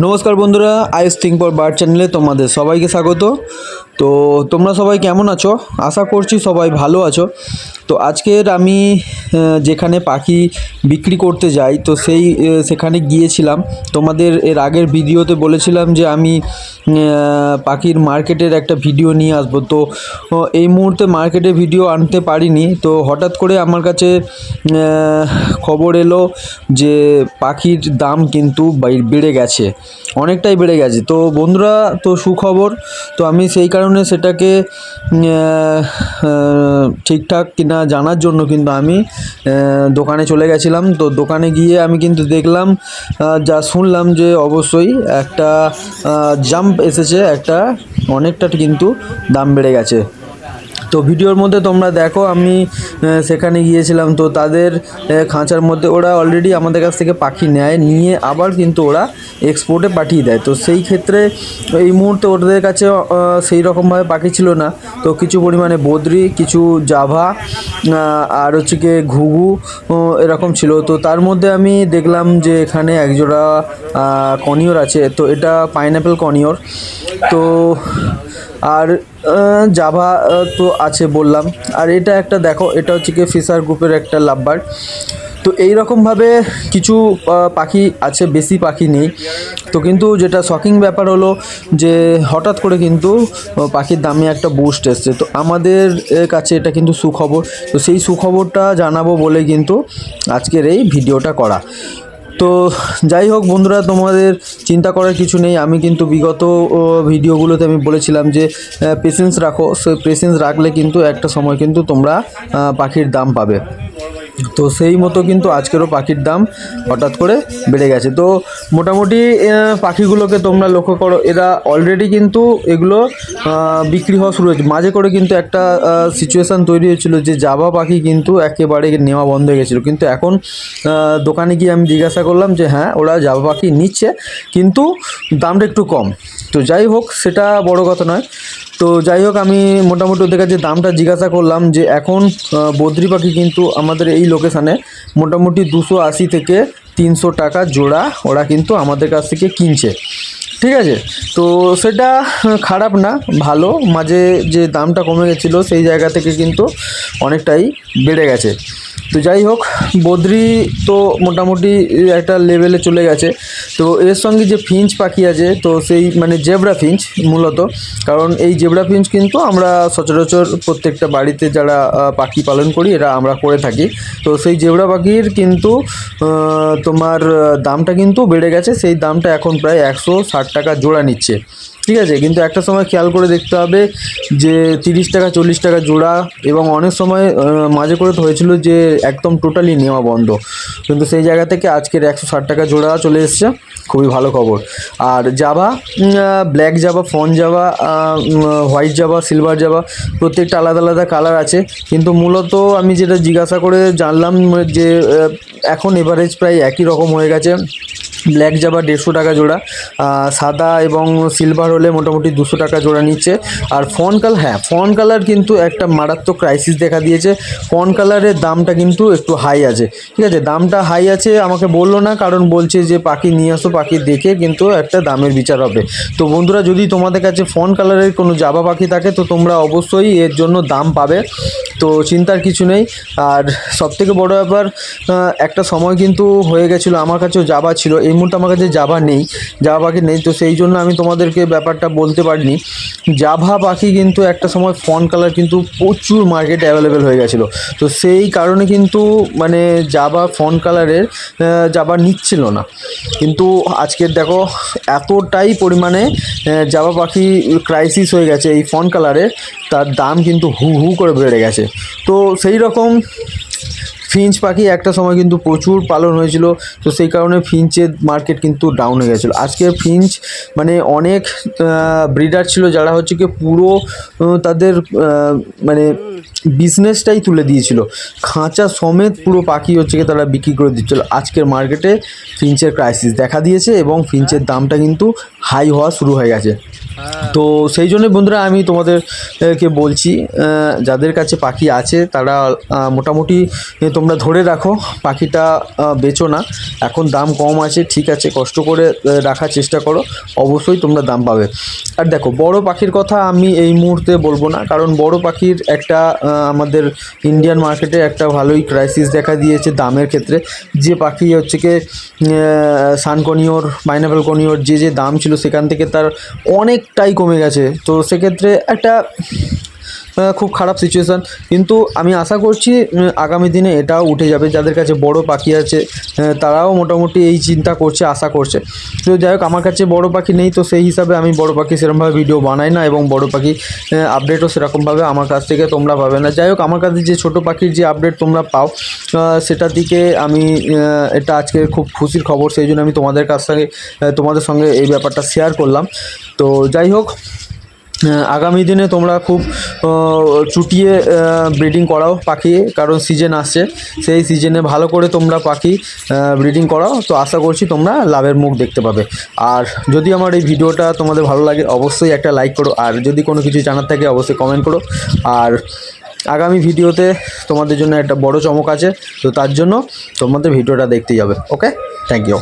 নমস্কার বন্ধুরা, আইস think for bird চ্যানেলে তোমাদের সবাইকে স্বাগত। তো তোমরা সবাই কেমন আছো? আশা করছি সবাই ভালো আছো। তো আজকের আমি যেখানে পাখি বিক্রি করতে যাই, তো সেই সেখানে গিয়েছিলাম। তোমাদের এর আগের ভিডিওতে বলেছিলাম যে আমি পাখির মার্কেটের একটা ভিডিও নিয়ে আসব। তো এই মুহূর্তে মার্কেটে ভিডিও আনতে পারিনি। তো হঠাৎ করে আমার কাছে খবর এলো যে পাখির দাম কিন্তু বেড়ে গেছে। অনেকটাই বেড়ে গেছে। তো বন্ধুরা, তো সুখবর, তো আমি সেই কারণে সেটাকে ঠিকঠাক কিনা জানার জন্য কিন্তু আমি দোকানে চলে গেছিলাম। তো দোকানে গিয়ে আমি কিন্তু দেখলাম যা শুনলাম যে অবশ্যই একটা জাম্প এসেছে, একটা অনেকটা কিন্তু দাম বেড়ে গেছে। তো ভিডিওর মধ্যে তোমরা দেখো আমি সেখানে গিয়েছিলাম। তো তাদের খাঁচার মধ্যে ওরা অলরেডি আমাদের কাছ থেকে পাখি নেয় নিয়ে আবার কিন্তু ওরা এক্সপোর্টে পাঠিয়ে দেয়। তো সেই ক্ষেত্রে এই মুহূর্তে ওদের কাছে সেই রকমভাবে পাখি ছিল না। তো কিছু পরিমাণে বদ্রি কিছু জাভা আর হচ্ছে গিয়ে ঘুঘু এরকম ছিল। তো তার মধ্যে আমি দেখলাম যে এখানে একজোড়া আহ, কনিয়র আছে। তো এটা পাইনঅ্যাপেল কনিয়র তো আর জাভা তো আছে বললাম। আর এটা একটা দেখো, এটা হচ্ছে কি ফিশার গ্রুপের একটা লাভবার। তো এই রকমভাবে কিছু পাখি আছে, বেশি পাখি নেই। তো কিন্তু যেটা শকিং ব্যাপার হলো যে, হঠাৎ করে কিন্তু পাখির দামে একটা বুস্ট এসছে। তো আমাদের কাছে এটা কিন্তু সুখবর। তো সেই সুখবরটা জানাব বলে কিন্তু আজকের এই ভিডিওটা করা। তো যাই হোক বন্ধুরা, তোমাদের চিন্তা করার কিছু নেই। আমি কিন্তু বিগত ভিডিওগুলোতে আমি বলেছিলাম যে পেশেন্স রাখো। সে পেশেন্স রাখলে কিন্তু একটা সময় কিন্তু তোমরা পাখির দাম পাবে। তো সেই মতো কিন্তু আজকেরও পাখির দাম হঠাৎ করে বেড়ে গেছে। তো মোটামুটি পাখিগুলোকে তোমরা লক্ষ্য করো, এরা অলরেডি কিন্তু এগুলো বিক্রি হওয়া শুরু হয়েছে। মাঝে করে কিন্তু একটা সিচুয়েশান তৈরি হয়েছিল যে জাবা পাখি কিন্তু একেবারে নেওয়া বন্ধ হয়ে গেছিল। কিন্তু এখন দোকানে গিয়ে আমি জিজ্ঞাসা করলাম যে হ্যাঁ ওরা জাবা পাখি নিচ্ছে, কিন্তু দামটা একটু কম। তো যাই হোক, সেটা বড় কথা নয়। তো যাই হোক, আমি মোটামুটি ওদের কাছে দামটা জিজ্ঞাসা করলাম যে এখন বদ্রি পাখি কিন্তু আমাদের এই লোকেশানে মোটামুটি দুশো আশি থেকে তিনশো টাকা জোড়া ওরা কিন্তু আমাদের কাছ থেকে কিনছে। ঠিক আছে? তো সেটা খারাপ না, ভালো। মাঝে যে দামটা কমে গেছিল, সেই জায়গা থেকে কিন্তু অনেকটাই বেড়ে গেছে। তো যাই হোক, বদ্রি তো মোটামুটি একটা লেভেলে চলে গেছে। তো এর সঙ্গে যে ফিঞ্চ পাখি আছে, তো সেই মানে জেব্রা ফিঞ্চ মূলত। কারণ এই জেব্রা ফিঞ্চ কিন্তু আমরা সচরাচর প্রত্যেকটা বাড়িতে যারা পাখি পালন করি, এরা আমরা করে থাকি। তো সেই জেব্রা পাখির কিন্তু তোমার দামটা কিন্তু বেড়ে গেছে। সেই দামটা এখন প্রায় একশো ষাট টাকা জোড়া নিচ্ছে। ঠিক আছে? কিন্তু একটা সময় খেয়াল করে দেখতে হবে যে তিরিশ টাকা, চল্লিশ টাকা জোড়া এবং অনেক সময় মাঝে করে হয়েছিল যে একদম টোটালি নেওয়া বন্ধ। কিন্তু সেই জায়গা থেকে আজকের একশো ষাট টাকা জোড়া চলে এসছে। খুবই ভালো খবর। আর Java black Java fawn Java white Java silver Java প্রত্যেকটা আলাদা আলাদা কালার আছে। কিন্তু মূলত আমি যেটা জিজ্ঞাসা করে জানলাম যে এখন এভারেজ প্রায় একই রকম হয়ে গেছে। ব্ল্যাক জাবা দেড়শো টাকা জোড়া সাদা এবং সিলভার হলে মোটামুটি দুশো টাকা জোড়া নিচ্ছে। আর ফন কালার হ্যাঁ ফন কালার কিন্তু একটা মারাত্মক ক্রাইসিস দেখা দিয়েছে। ফন কালারের দামটা কিন্তু একটু হাই আছে। ঠিক আছে, দামটা হাই আছে আমাকে বলল না, কারণ বলছে যে পাখি নিয়ে আসো, পাখি দেখে কিন্তু একটা দামের বিচার হবে। তো বন্ধুরা, যদি তোমাদের কাছে ফন কালারের কোনো জাবা পাখি থাকে, তো তোমরা অবশ্যই এর জন্য দাম পাবে। তো চিন্তার কিছু নেই। আর সবথেকে বড় ব্যাপার একটা সময় কিন্তু হয়ে গেছিল, আমার কাছেও জাবা ছিল এই মুহূর্তে আমার কাছে জাবা নেই জাবা পাখি নেই, তো সেই জন্য আমি তোমাদেরকে ব্যাপারটা বলতে পারিনি। জাভা পাখি কিন্তু একটা সময় ফন কালার কিন্তু প্রচুর মার্কেটে অ্যাভেলেবেল হয়ে গেছিল। তো সেই কারণে কিন্তু মানে জাবা ফন কালারের জাবা নিচ্ছিল না। কিন্তু আজকের দেখো এতটাই পরিমাণে জাবা পাখি ক্রাইসিস হয়ে গেছে এই ফন কালারের তার দাম কিন্তু হু হু করে বেড়ে গেছে। তো সেই রকম ফিঞ্চ পাখি একটা সময় কিন্তু প্রচুর পালন হয়েছিল, তো সেই কারণে ফিঞ্চের মার্কেট কিন্তু ডাউন হয়ে গেছিল। আজকে ফিঞ্চ মানে অনেক ব্রিডার ছিল যারা হচ্ছে কি পুরো তাদের মানে বিজনেসটাই তুলে দিয়েছিল। খাঁচা সমেত পুরো পাখি হচ্ছে কি তারা বিক্রি করে দিচ্ছিল। আজকের মার্কেটে ফিঞ্চের ক্রাইসিস দেখা দিয়েছে এবং ফিঞ্চের দামটা কিন্তু হাই হওয়া শুরু হয়ে গেছে। তো সেই জন্য বন্ধুরা আমি তোমাদেরকে বলছি যাদের কাছে পাখি আছে তারা মোটামুটি তোমরা ধরে রাখো, পাখিটা বেচো না। এখন দাম কম আছে, ঠিক আছে, কষ্ট করে রাখার চেষ্টা করো, অবশ্যই তোমরা দাম পাবে। আর দেখো, বড় পাখির কথা আমি এই মুহূর্তে বলব না, কারণ বড় পাখির একটা আমাদের ইন্ডিয়ান মার্কেটে একটা ভালোই ক্রাইসিস দেখা দিয়েছে দামের ক্ষেত্রে। যে পাখি হচ্ছে কি সানকনিওর পাইনাপেল কনিওর যে যে দাম ছিল সেখান থেকে তার অনেকটাই কমে গেছে। তো সেক্ষেত্রে একটা খুব খারাপ সিচুয়েশান কিন্তু আমি আশা করছি আগামী দিনে এটাও উঠে যাবে। যাদের কাছে বড় পাখি আছে তারাও মোটামুটি এই চিন্তা করছে, আশা করছে। তো যাই হোক, আমার কাছে বড় পাখি নেই, তো সেই হিসাবে আমি বড় পাখি সেরকমভাবে ভিডিও বানাই না এবং বড় পাখি আপডেটও সেরকমভাবে আমার কাছ থেকে তোমরা পাবে না। যাই হোক, আমার কাছে যে ছোট পাখির যে আপডেট তোমরা পাও সেটা দিকে আমি এটা আজকে খুব খুশির খবর, সেই জন্য আমি তোমাদের কাছ থেকে তোমাদের সঙ্গে এই ব্যাপারটা শেয়ার করলাম। তো যাই হোক আগামী দিনে তোমরা খুব চুটিয়ে ব্রিডিং করাও পাখি, কারণ সিজন আসছে। সেই সিজনে ভালো করে তোমরা পাখি ব্রিডিং করাও। তো আশা করছি তোমরা লাভের মুখ দেখতে পাবে। আর যদি আমার এই ভিডিওটা তোমাদের ভালো লাগে, অবশ্যই একটা লাইক করো। আর যদি কোনো কিছু জানার থাকে, অবশ্যই কমেন্ট করো। আর আগামী ভিডিওতে তোমাদের জন্য একটা বড় চমক আছে। তো তার জন্য তোমাদের ভিডিওটা দেখতে যাবে ওকে থ্যাংক ইউ